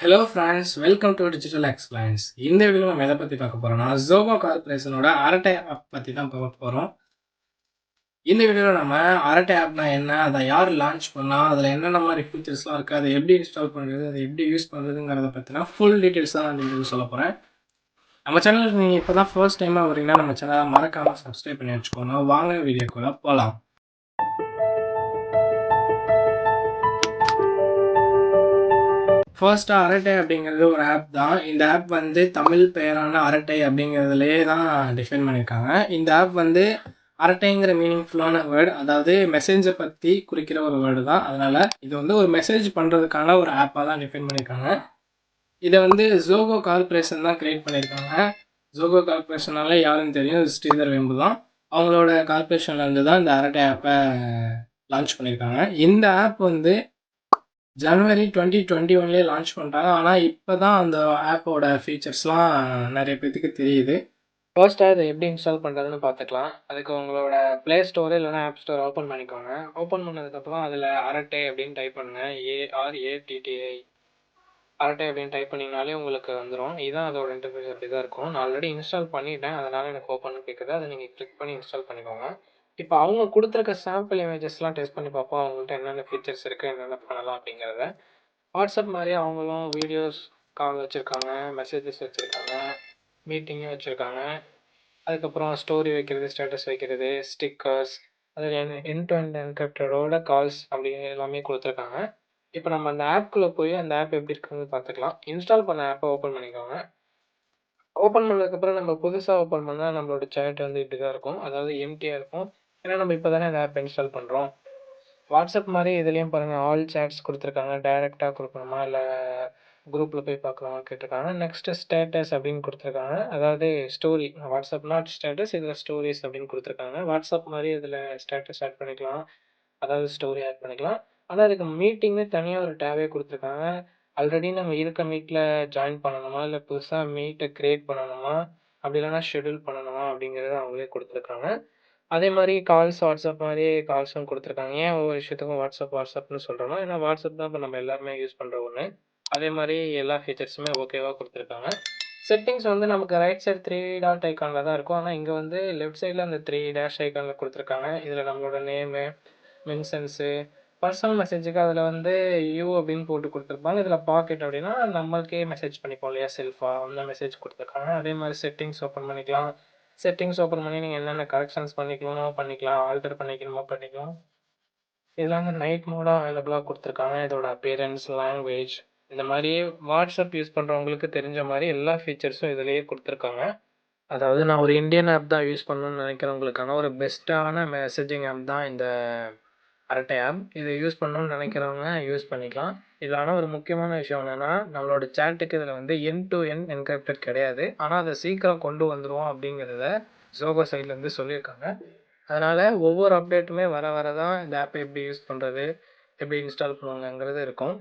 Hello friends welcome to digital explains இந்த video நம்ம எதை பற்றி பார்க்க போகிறோம்னா ஜோகோ கார்பரேஷனோட அரட்டை ஆப் பற்றி தான் பார்க்க போகிறோம் இந்த வீடியோவில் நம்ம அரட்டை ஆப்னா என்ன அதை யார் லான்ச் பண்ணால் அதில் என்னென்ன மாதிரி ஃபீச்சர்ஸ்லாம் இருக்குது அதை எப்படி இன்ஸ்டால் பண்ணுறது அதை எப்படி யூஸ் பண்ணுறதுங்கிறத பற்றினா ஃபுல் டீட்டெயில்ஸ் தான் நான் இந்த சொல்ல போகிறேன் நம்ம சேனலுக்கு நீங்கள் இப்போ தான் ஃபர்ஸ்ட் டைமாக வரீங்கன்னா நம்ம சேனலை மறக்காமல் சப்ஸ்கிரைப் பண்ணி வச்சுக்கோங்க. வாங்க வீடியோக்குள்ளே போகலாம் ஃபர்ஸ்ட்டாக அரட்டை அப்படிங்கிறது ஒரு ஆப் தான். இந்த ஆப் வந்து தமிழ் பெயரான அரட்டை அப்படிங்கிறதுலே தான் டிஃபைன் பண்ணியிருக்காங்க இந்த ஆப் வந்து அரட்டைங்கிற மீனிங்ஃபுல்லான வேர்டு அதாவது மெசேஜை பற்றி குறிக்கிற ஒரு வேர்டு தான். அதனால் இது வந்து ஒரு மெசேஜ் பண்ணுறதுக்கான ஒரு ஆப்பாக தான் டிஃபைன் பண்ணியிருக்காங்க இதை வந்து ஜோகோ கார்பரேஷன் தான் க்ரியேட் பண்ணியிருக்காங்க ஜோகோ கார்பரேஷனால யாருன்னு தெரியும்? ஸ்ரீதர் வெம்பு தான். அவங்களோட கார்பரேஷன்லேருந்து தான் இந்த அரட்டை ஆப்பை லான்ச் பண்ணியிருக்காங்க இந்த ஆப் வந்து ஜனவரி டுவெண்ட்டி டுவெண்ட்டி ஒன்லேயே லான்ச் பண்ணிட்டாங்க. ஆனால் இப்போ தான் அந்த ஆப்போட ஃபீச்சர்ஸ்லாம் நிறைய பேத்துக்கு தெரியுது. ஃபர்ஸ்ட்டாக இதை எப்படி இன்ஸ்டால் பண்ணுறதுன்னு பார்த்துக்கலாம். அதுக்கு உங்களோட ப்ளே ஸ்டோர் இல்லைனா ஆப் ஸ்டோர் ஓப்பன் பண்ணிக்கோங்க. ஓப்பன் பண்ணதுக்கப்புறம் அதில் அரட்டை அப்படின்னு டைப் பண்ணுங்கள் ஏஆர்ஏடிடிஐ அரட்டை அப்படின்னு டைப் பண்ணிங்கனாலே உங்களுக்கு வந்துடும் இதுதான் அதோட இன்டர்ஃபேஸ் அப்படி தான் இருக்கும். நான் ஆல்ரெடி இன்ஸ்டால் பண்ணிட்டேன். அதனால் எனக்கு ஓப்பன் கேட்குது அதை நீங்கள் கிளிக் பண்ணி இன்ஸ்டால் பண்ணிக்கோங்க. இப்போ அவங்க கொடுத்துருக்க சாம்பிள் இமேஜஸ்லாம் டெஸ்ட் பண்ணி பார்ப்போம். அவங்கள்ட்ட என்னென்ன ஃபீச்சர்ஸ் இருக்குது என்னென்ன பண்ணலாம் அப்படிங்கிறத. வாட்ஸ்அப் மாதிரி அவங்களும் வீடியோஸ் கால் வச்சுருக்காங்க மெசேஜஸ் வச்சுருக்காங்க மீட்டிங்கும் வச்சுருக்காங்க. அதுக்கப்புறம் ஸ்டோரி வைக்கிறது ஸ்டேட்டஸ் வைக்கிறது ஸ்டிக்கர்ஸ் அதில் என் டு என் என்கிரிப்டடோட கால்ஸ் அப்படி எல்லாமே கொடுத்துருக்காங்க. இப்போ நம்ம அந்த ஆப்குள்ளே போய் அந்த ஆப் எப்படி இருக்குன்னு பார்த்துக்கலாம். இன்ஸ்டால் பண்ண ஆப்பை ஓப்பன் பண்ணிக்கோங்க. ஓப்பன் பண்ணதுக்கப்புறம் நம்ம புதுசாக ஓப்பன் பண்ணால் நம்மளோட சேட் வந்து இப்படி தான் இருக்கும். அதாவது எம்டியாக இருக்கும். ஏன்னா நம்ம இப்போ தானே அந்த ஆப் இன்ஸ்டால் பண்ணுறோம் வாட்ஸ்அப் மாதிரி இதுலேயும் பாருங்கள் ஆல் சேட்ஸ் கொடுத்துருக்காங்க. டைரெக்டாக கொடுக்கணுமா? இல்லை குரூப்பில் போய் பார்க்கலாமா கேட்டிருக்காங்க. நெக்ஸ்ட்டு ஸ்டேட்டஸ் அப்படின்னு கொடுத்துருக்காங்க. அதாவது ஸ்டோரி வாட்ஸ்அப் நாட் ஸ்டேட்டஸ் இதில் ஸ்டோரிஸ் அப்படின்னு கொடுத்துருக்காங்க. வாட்ஸ்அப் மாதிரி இதில் ஸ்டேட்டஸ் ஆட் பண்ணிக்கலாம். அதாவது ஸ்டோரி ஆட் பண்ணிக்கலாம். ஆனால் அதுக்கு மீட்டிங்னு தனியாக ஒரு டேவே கொடுத்துருக்காங்க. ஆல்ரெடி நம்ம இருக்க மீட்டில் ஜாயின் பண்ணணுமா? இல்லை புதுசாக மீட்டை க்ரியேட் பண்ணணுமா? அப்படி இல்லைனா ஷெடியூல் பண்ணணுமா? அப்படிங்கிறத அவங்களே கொடுத்துருக்காங்க. அதே மாதிரி கால்ஸ் வாட்ஸ்அப் மாதிரி கால்ஸும் கொடுத்துருக்காங்க. ஏன் ஒவ்வொரு விஷயத்துக்கும் வாட்ஸ்அப் வாட்ஸ்அப்னு சொல்கிறோன்னா ஏன்னா வாட்ஸ்அப் தான் இப்போ நம்ம எல்லாருமே யூஸ் பண்ணுற ஒன்று அதே மாதிரி எல்லா ஃபீச்சர்ஸுமே ஓகேவாக கொடுத்துருக்காங்க. செட்டிங்ஸ் வந்து நமக்கு ரைட் சைடு த்ரீ டாட் ஐக்கானில் தான் இருக்கும். ஆனால் இங்கே வந்து லெஃப்ட் சைடில் அந்த த்ரீ டேஷ் ஐக்கானில் கொடுத்துருக்காங்க. இதில் நம்மளோட நேமு மென்ஷன்ஸு பர்சனல் மெசேஜுக்கு அதில் வந்து யூ அப்படின்னு போட்டு கொடுத்துருப்பாங்க. இதில் பாக்கெட் அப்படின்னா நம்மளுக்கே மெசேஜ் பண்ணிப்போம் இல்லையா செல்ஃபா அந்த மெசேஜ் கொடுத்துருக்காங்க. அதே மாதிரி செட்டிங்ஸ் ஓப்பன் பண்ணிக்கலாம். செட்டிங்ஸ் ஓப்பன் பண்ணி நீங்கள் என்னென்ன கரெக்ஷன்ஸ் பண்ணிக்கணுமோ பண்ணிக்கலாம் ஆல்டர் பண்ணிக்கணுமோ பண்ணிக்கலாம். இதில் வந்து நைட் மோடாக அவைலபிளாக கொடுத்துருக்காங்க. இதோட அப்பியரன்ஸ் லாங்குவேஜ் இந்த மாதிரி வாட்ஸ்அப் யூஸ் பண்ணுறவங்களுக்கு தெரிஞ்ச மாதிரி எல்லா ஃபீச்சர்ஸும் இதிலேயே கொடுத்துருக்காங்க. அதாவது நான் ஒரு இந்தியன் ஆப் தான் யூஸ் பண்ணணும்னு நினைக்கிறவங்களுக்கான ஒரு பெஸ்ட்டான மெசேஜிங் ஆப் தான் இந்த அரட்டை ஆப் இதை யூஸ் பண்ணணும்னு நினைக்கிறவங்க யூஸ் பண்ணிக்கலாம். இதில் ஆனால் ஒரு முக்கியமான விஷயம் என்னென்னா நம்மளோட சேட்டுக்கு இதில் வந்து என் டு என் என்கிரிப்டட் கிடையாது. ஆனால் அதை சீக்கிரம் கொண்டு வந்துடுவோம் அப்படிங்கிறத ஜோகோ சைட்லேருந்து சொல்லியிருக்காங்க. அதனால் ஒவ்வொரு அப்டேட்டுமே வர வர தான் இந்த ஆப்பை எப்படி யூஸ் பண்ணுறது எப்படி இன்ஸ்டால் பண்ணுவாங்கங்கிறது இருக்கும்.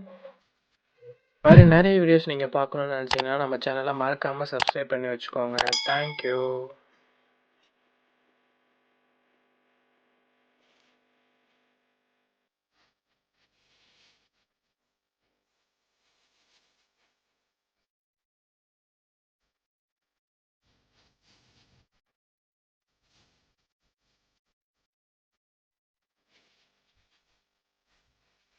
மாதிரி நிறைய வீடியோஸ் நீங்கள் பார்க்கணுன்னு நினச்சிங்கன்னா நம்ம சேனலை மறக்காமல் சப்ஸ்கிரைப் பண்ணி வச்சுக்கோங்க. தேங்க்யூ